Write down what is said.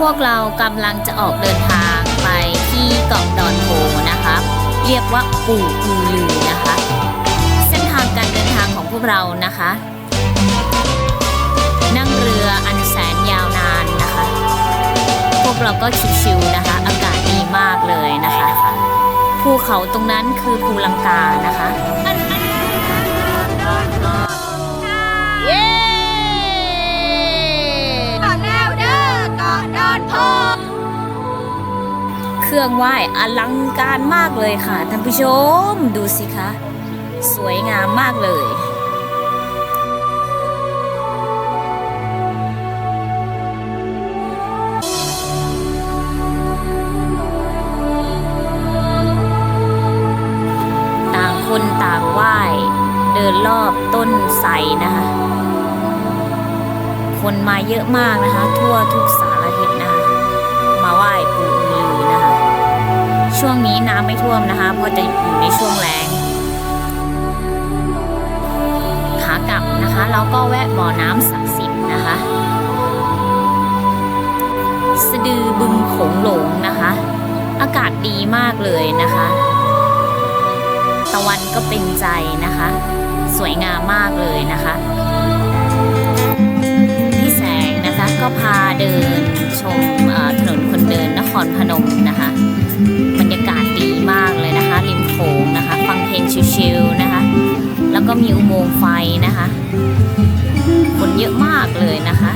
พวกเรากำลังจะออกเดินทางไปที่เกาะดอนโพนะคะ เรียกว่าปู่อือลือนะคะ เส้นทางการเดินทางของพวกเรานะคะ นั่งเรืออันแสนยาวนานนะคะ พวกเราก็ชิวๆนะคะ อากาศดีมากเลยนะคะภูเขาตรงนั้นคือภูลังกานะคะ เครื่องไหว้อลังการมากเลยค่ะท่านผู้ชมดูสิคะ สวยงามมากเลย ต่างคนต่างไหว้เดินรอบต้นไทรนะคะ คนมาเยอะมากนะคะ ทั่วทุกส ช่วงนี้น้ำไม่ท่วมนะคะเพราะจะอยู่ในช่วงแล้งขากลับนะคะ เราก็แวะบ่อน้ำศักดิ์สิทธิ์นะคะ สะดือบึงโขงหลงนะคะ อากาศดีมากเลยนะคะ ตะวันก็เป็นใจนะคะ สวยงามมากเลยนะคะพี่แสงนะคะก็พาเดินชมถนนคนเดินนครพนมนะคะ ชิลๆนะคะ แล้วก็มีอุโมงค์ไฟนะคะ คนเยอะมากเลยนะคะ